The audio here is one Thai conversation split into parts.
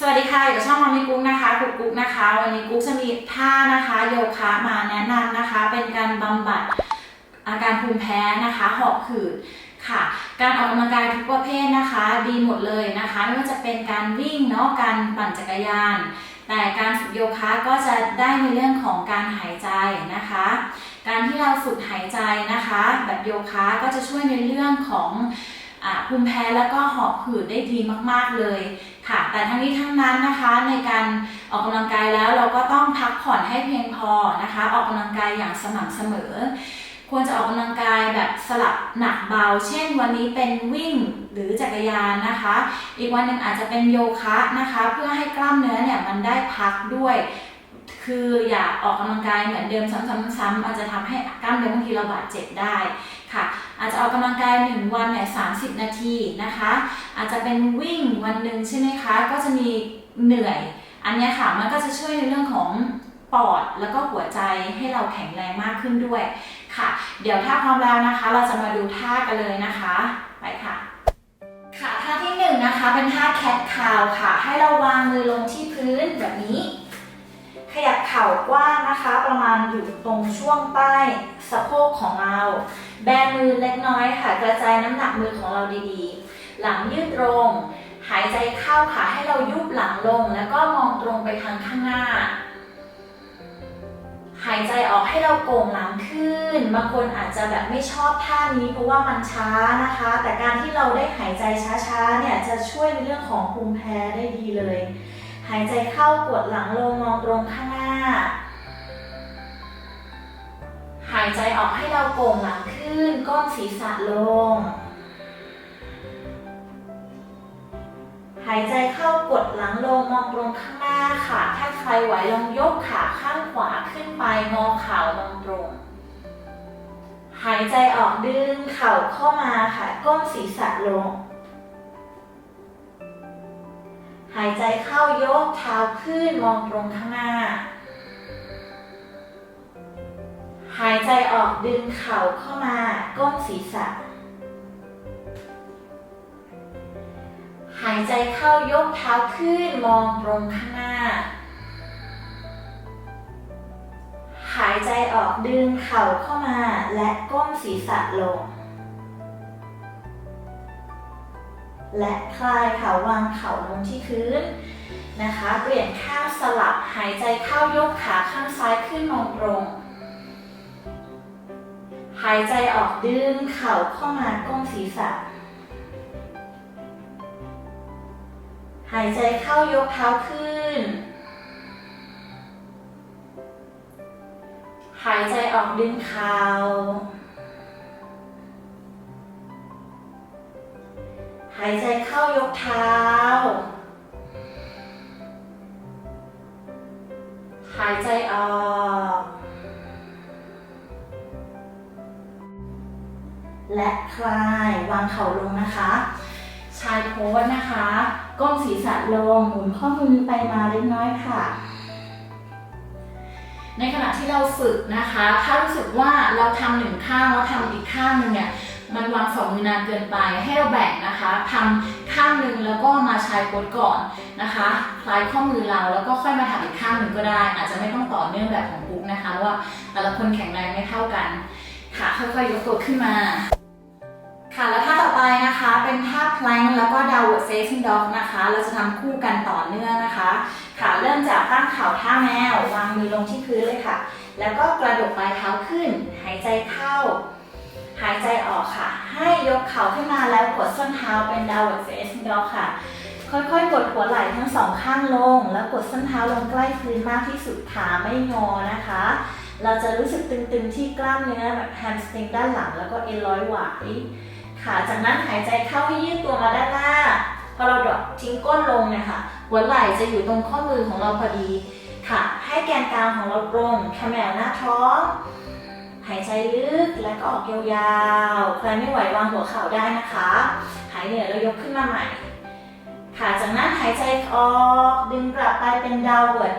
สวัสดีค่ะอยู่กับช่องมามิกุ๊กนะคะกุ๊กกุ๊กนะคะ วันนี้กุ๊กจะมีท่านะคะโยคะมาแนะนำนะคะ เป็นการบำบัดอาการภูมิแพ้นะคะหอบหืดค่ะ การออกกำลังกายทุกประเภทนะคะ ดีหมดเลยนะคะไม่ว่าจะเป็นการวิ่งเนาะการปั่นจักรยาน แต่การฝึกโยคะก็จะได้ในเรื่องของการหายใจนะคะ การที่เราฝึกหายใจนะคะ แบบโยคะก็จะช่วยในเรื่องของอภูมิแพ้แล้วก็หอบหืดได้ดีมาก ๆ เลย ค่ะ แต่ทั้งนี้ทั้งนั้นนะคะในการออกกำลังกายแล้วเราก็ต้องพักผ่อนให้เพียงพอนะคะ ออกกำลังกายอย่างสม่ำเสมอ ควรจะออกกำลังกายแบบสลับหนักเบา เช่น วันนี้เป็นวิ่งหรือจักรยานนะคะ อีกวันหนึ่งอาจจะเป็นโยคะนะคะ เพื่อให้กล้ามเนื้อเนี่ยมันได้พักด้วยคืออย่าออกกำลังกายเหมือนเดิมซ้ำๆๆอาจจะทำให้กล้ามเนื้อบางทีเราบาดเจ็บได้ค่ะ อาจจะออกกำลังกาย 1 วันเนี่ย30นาทีนะคะ อาจจะเป็นวิ่งวันหนึ่งใช่ไหมคะ ก็จะมีเหนื่อย อันนี้ค่ะมันก็จะช่วยในเรื่องของปอดแล้วก็หัวใจให้เราแข็งแรงมากขึ้นด้วยค่ะ เดี๋ยวถ้าพร้อมแล้วนะคะ เราจะมาดูท่ากันเลยนะคะ ไปค่ะ ค่ะท่าที่หนึ่งนะคะเป็นท่าแคทคาวค่ะ ให้เราวางมือลงที่พื้นแบบนี้ ขยับเข่ากว้างนะคะ ประมาณอยู่ตรงช่วงใต้สะโพกของเรา แบมือเล็กน้อยค่ะ กระจายน้ำหนักมือของเราดีๆ หลังยืดตรง หายใจเข้าค่ะให้เรายุบหลังลง แล้วก็มองตรงไปทางข้างหน้า หายใจออกให้เราโก่งหลังขึ้น บางคนอาจจะแบบไม่ชอบท่านี้เพราะว่ามันช้านะคะ แต่การที่เราได้หายใจช้าๆเนี่ยจะช่วยในเรื่องของภูมิแพ้ได้ดีเลย หายใจเข้ากดหลังลงมองตรงข้างหน้า หายใจออกให้เราโก่งหลังขึ้นก้มศีรษะลง หายใจเข้ากดหลังลงมองตรงข้างหน้าค่ะ ถ้าใครไหวลองยกขาข้างขวาขึ้นไปงอเข่ามองตรง หายใจออกดึงเข่าเข้ามาค่ะ ก้มศีรษะลงายใจเข้ายกเท้าขึ้นมองตรงข้างหน้า หายใจออกดึงเข่าเข้ามาก้มศีรษะ หายใจเข้ายกเท้าขึ้นมองตรงข้างหน้า หายใจออกดึงเข่าเข้ามาและก้มศีรษะลง และคลายเข่าวางเข่าลงที่พื้นนะคะ เปลี่ยนข้างสลับหายใจเข้ายกขาข้างซ้ายขึ้นมองตรงหายใจออกดึงเข่าเข้ามาก้มศีรษะ หายใจเข้ายกเท้าขึ้น หายใจออกดึงเข่า หายใจเข้ายกเท้า หายใจออก และคลายวางเข่าลงนะคะ ชายโพสนะคะ ก้มศีรษะลงหมุนข้อมือไปมาเล็กน้อยค่ะในขณะที่เราฝึกนะคะ ถ้ารู้สึกว่าเราทำหนึ่งข้างแล้วทำอีกข้างหนึ่งเนี่ย มันวางสองมือนานเกินไป ให้เราแบ่งนะคะทำข้างหนึ่งแล้วก็มาชายโพสก่อนนะคะคลายข้อมือเราแล้วก็ค่อยมาทำอีกข้างหนึ่งก็ได้ อาจจะไม่ต้องต่อเนื่องแบบของปุ๊กนะคะว่าแต่ละคนแข็งแรงไม่เท่ากัน ค่ะ ค่อยๆยกตัวขึ้นมาค่ะแล้วท่าต่อไปนะคะเป็นท่า plank แล้วก็ downward facing dog นะคะ เราจะทำคู่กันต่อเนื่องนะคะ ค่ะเริ่มจากตั้งเข่าท่าแมววางมือลงที่พื้นเลยค่ะ แล้วก็กระดกปลายเท้าขึ้น หายใจเข้า หายใจออกค่ะ ให้ยกเข่าขึ้นมาแล้วกดส้นเท้าเป็น downward facing dog ค่ะ ค่อยๆ กดหัวไหล่ทั้งสองข้างลง แล้วกดส้นเท้าลงใกล้พื้นมากที่สุดขาไม่งอนะคะ เราจะรู้สึกตึงๆที่กล้ามเนื้อแบบแฮมสตริงด้านหลังแล้วก็เอ็นร้อยไหวค่ะ จากนั้นหายใจเข้าให้ยืดตัวมาด้านหน้า พอเราดรอปทิ้งก้นลงเนี่ยค่ะหัวไหล่จะอยู่ตรงข้อมือของเราพอดีค่ะ ให้แกนกลางของเราตรงแคมแมวหน้าท้อง หายใจลึกและก็ออกยาวๆ ใครไม่ไหววางหัวเข่าได้นะคะ หายเหนื่อยแล้วยกขึ้นมาใหม่ ค่ะจากนั้นหายใจออกดึงกลับไปเป็นดาวเวิร์ด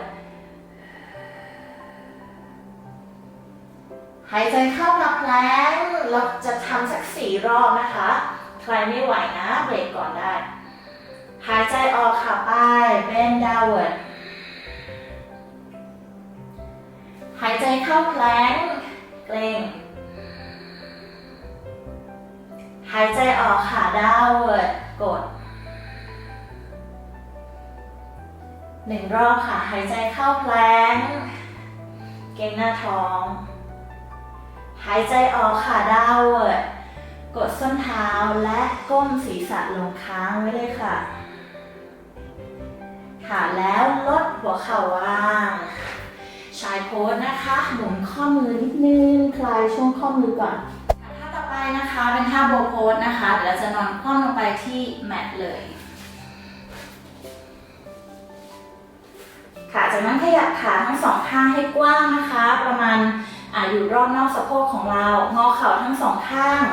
หายใจเข้ามาแพลงเราจะทำสักสี่รอบนะคะ ใครไม่ไหวนะเบรกก่อนได้ หายใจออกค่ะไปเป็น downward หายใจเข้า plank เกรงหายใจออกค่ะ downward กดหนึ่งรอบค่ะ หายใจเข้า plank เกรงหน้าท้อง หายใจออกค่ะ downward กดส้นเท้าและก้มศีรษะลงค้างไว้เลยค่ะ ค่ะแล้วลดหัวเข่าวาง ชายโพสนะคะ หมุนข้อมือนิดนึง คลายช่วงข้อมือก่อนท่าต่อไปนะคะเป็นท่าโบโพสนะคะเดี๋ยวเราจะนอนคว่ำลงไปที่แมทเลย ค่ะจากนั้นขยับขาทั้งสองข้างให้กว้างนะคะ ประมาณอาอยู่รอบนอกสะโพกของเรา งอเข่าทั้งสองข้าง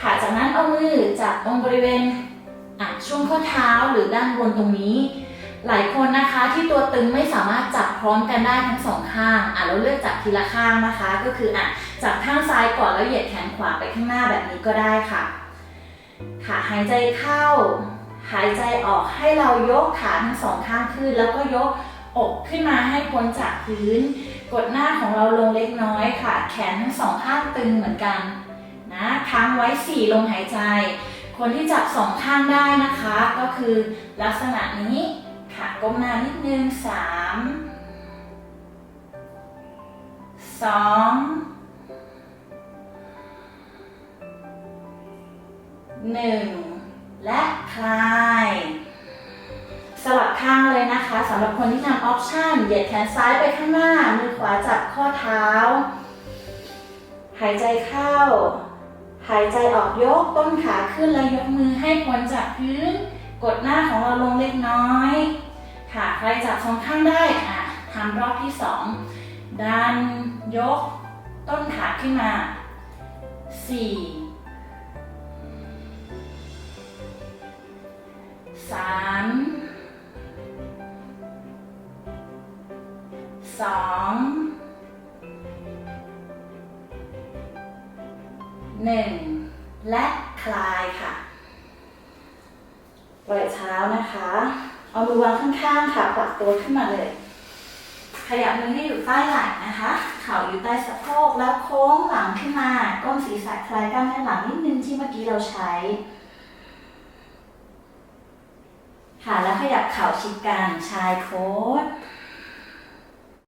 ค่ะจากนั้นเอามือจับตรงบริเวณช่วงข้อเท้าหรือด้านบนตรงนี้ หลายคนนะคะที่ตัวตึงไม่สามารถจับพร้อมกันได้ทั้งสองข้างอะเราเลือกจับทีละข้างนะคะ ก็คืออะจับข้างซ้ายก่อนแล้วเหยียดแขนขวาไปข้างหน้าแบบนี้ก็ได้ค่ะ ค่ะหายใจเข้า หายใจออกให้เรายกขาทั้งสองข้างขึ้น แล้วก็ยกอกขึ้นมาให้พ้นจากพื้น กดหน้าของเราลงเล็กน้อยค่ะ แขนทั้งสองข้างตึงเหมือนกันนะค้างไว้4ลมหายใจ คนที่จับสองข้างได้นะคะ ก็คือลักษณะนี้ ค่ะก้มหน้านิดนึง3 2 1และคลายสลับข้างเลยนะคะสำหรับคนที่ทำออปชันเหยียดแขนซ้ายไปข้างหน้า มือขวาจับข้อเท้า หายใจเข้า หายใจออกยกต้นขาขึ้นแล้วยกมือให้พ้นจากพื้น กดหน้าของเราลงเล็กน้อย ค่ะใครจับสองข้างได้อะทำรอบที่สองดันยกต้นขาขึ้นมาสี่สามสองหนึ่งและคลายค่ะ ปล่อยเท้านะคะ เอามือวางข้างๆค่ะปรับตัวขึ้นมาเลย ขยับมือให้อยู่ใต้ไหล่นะคะ เข่าอยู่ใต้สะโพกแล้วโค้งหลังขึ้นมา ก้มศีรษะคลายกล้ามเนื้อหลังนิดนึงที่เมื่อกี้เราใช้ ค่ะแล้วขยับเข่าชิดกันชายโค้ด